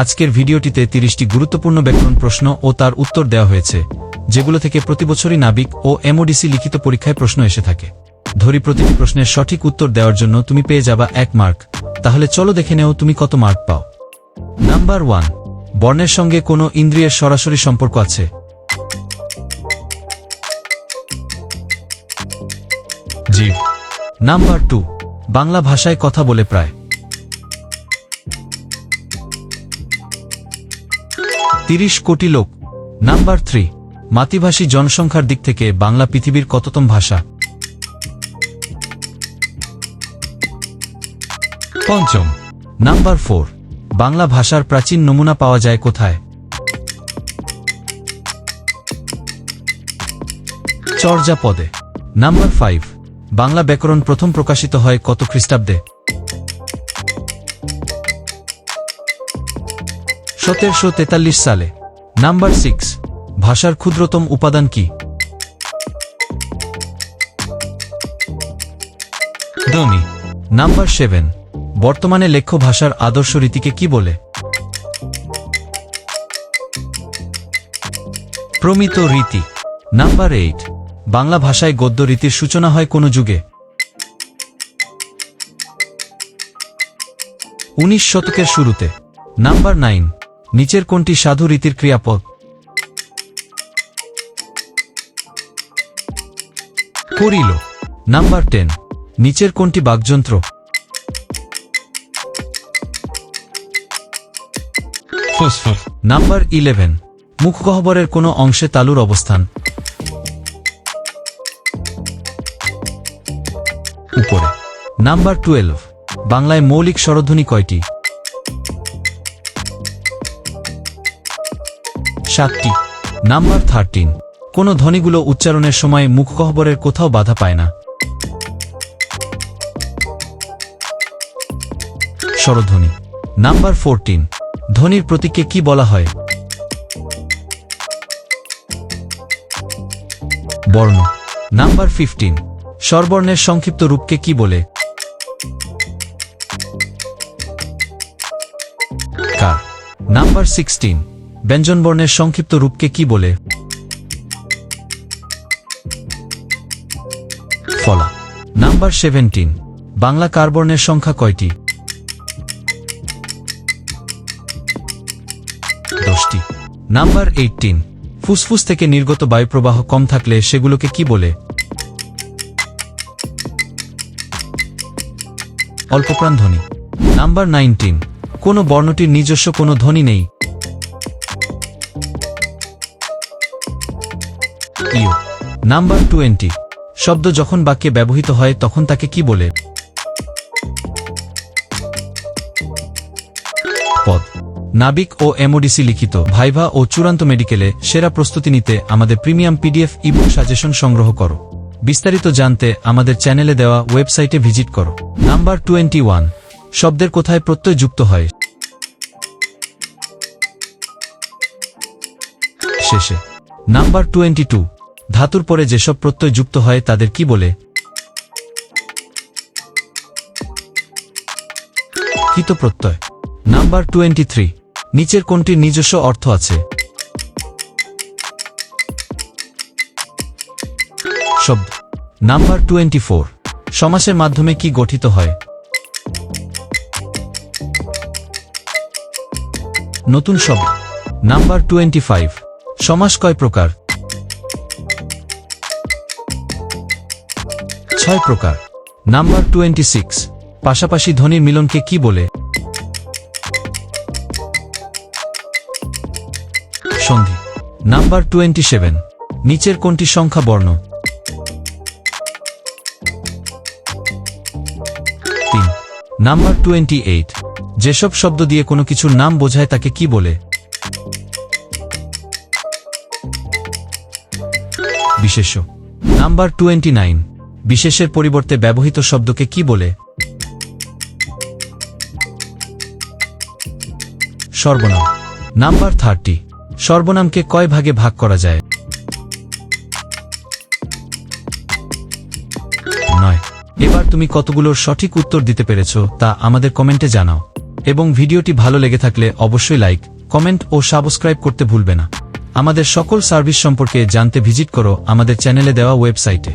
আজকের ভিডিওটিতে তিরিশটি গুরুত্বপূর্ণ ব্যাকরণ প্রশ্ন ও তার উত্তর দেওয়া হয়েছে, যেগুলো থেকে প্রতিবছরই নাবিক ও এমওডিসি লিখিত পরীক্ষায় প্রশ্ন এসে থাকে। ধরি প্রতিটি প্রশ্নের সঠিক উত্তর দেওয়ার জন্য তুমি পেয়ে যাবা এক মার্ক। তাহলে চলো দেখে নেও তুমি কত মার্ক পাও। নাম্বার ওয়ান, বর্ণের সঙ্গে কোনো ইন্দ্রিয়ের সরাসরি সম্পর্ক আছে? জি। নাম্বার টু, বাংলা ভাষায় কথা বলে প্রায়। তিরিশ কোটি লোক। নাম্বার থ্রি, মাতৃভাষী জনসংখ্যার দিক থেকে বাংলা পৃথিবীর কততম ভাষা? পঞ্চম, নাম্বার ফোর, বাংলা ভাষার প্রাচীন নমুনা পাওয়া যায় কোথায়? চর্যা পদে নাম্বার ফাইভ, বাংলা ব্যাকরণ প্রথম প্রকাশিত হয় কত খ্রিস্টাব্দে? সতেরোশো তেতাল্লিশ সালে, নাম্বার সিক্স, ভাষার ক্ষুদ্রতম উপাদান কি? ধ্বনি নাম্বার সেভেন, বর্তমানে লেখ্য ভাষার আদর্শ রীতিকে কি বলে? প্রমিত রীতি। নাম্বার এইট, বাংলা ভাষায় গদ্য রীতির সূচনা হয় কোন যুগে? উনিশ শতকের শুরুতে। নাম্বার নাইন নিচের কোনটি সাধু রীতির ক্রিয়াপদ? করিল। Number ten. নিচের কোনটি বাকযন্ত্র? ফুসফুস নাম্বার ইলেভেন। মুখগহ্বরের কোনো অংশে তালুর অবস্থান? উপরে। Number twelve. বাংলায় মৌলিক স্বরধ্বনি কয়টি? সাতটি। নাম্বার থার্টিন কোন ধ্বনিগুলো উচ্চারণের সময় মুখগহ্বরের কোথাও বাধা পায় না। স্বরধ্বনি। নাম্বার ফোরটিন ধ্বনির প্রতীককে কি বলা হয়? বর্ণ। নাম্বার ফিফটিন স্বরবর্ণের সংক্ষিপ্ত রূপকে কি বলে? কার। নাম্বার সিক্সটিন ব্যঞ্জনবর্ণের সংক্ষিপ্ত রূপকে কি বলে? ফলা। Number seventeen. বাংলা কারবর্ণের সংখ্যা কয়টি? দশটি। নাম্বার এইটিন ফুসফুস থেকে নির্গত বায়ুপ্রবাহ কম থাকলে সেগুলোকে কি বলে? অল্পপ্রাণ ধ্বনি নাম্বার নাইনটিন। কোনো বর্ণটির নিজস্ব কোনো ধ্বনি নেই। ইউ। Number twenty. শব্দ যখন বাক্যে ব্যবহৃত হয়, তখন তাকে কি বলে? পদ। নাবিক ও এমওডিসি লিখিত, ভাইভা ও চূড়ান্ত মেডিকেলে সেরা প্রস্তুতি নিতে আমাদের প্রিমিয়াম পিডিএফ ইবুক সাজেশন সংগ্রহ করো। বিস্তারিত জানতে আমাদের চ্যানেলে দেওয়া ওয়েবসাইটে ভিজিট করো। Number twenty one. শব্দের কোথায় প্রত্যয় যুক্ত হয়? শেষে। Number twenty two. ধাতুর পরে যেসব প্রত্যয় যুক্ত হয়, তাদের কি বলে? কৃত প্রত্যয়। Number twenty three. নিচের কোনটির নিজস্ব অর্থ আছে? শব্দ। Number twenty four. সমাসের মাধ্যমে কি গঠিত হয়? নতুন শব্দ। Number twenty five. সমাস কয় প্রকার? ছয় প্রকার। Number twenty six. পাশাপাশি ধ্বনির মিলনকে কি বলে? সন্ধি। Number twenty seven. নিচের কোনটি সংখ্যা বর্ণ? তিন। Number twenty eight. যেসব শব্দ দিয়ে কোনো কিছুর নাম বোঝায় তাকে কি বলে? বিশেষ্য। Number twenty nine. বিশেষের পরিবর্তে ব্যবহৃত শব্দকে কি বলে? সর্বনাম। Number thirty. সর্বনামকে কয় ভাগে ভাগ করা যায়? নয়। এবার তুমি কতগুলোর সঠিক উত্তর দিতে পেরেছ তা আমাদের কমেন্টে জানাও। এবং ভিডিওটি ভালো লেগে থাকলে অবশ্যই লাইক, কমেন্ট ও সাবস্ক্রাইব করতে ভুলবে না। আমাদের সকল সার্ভিস সম্পর্কে জানতে ভিজিট করো আমাদের চ্যানেলে দেওয়া ওয়েবসাইটে।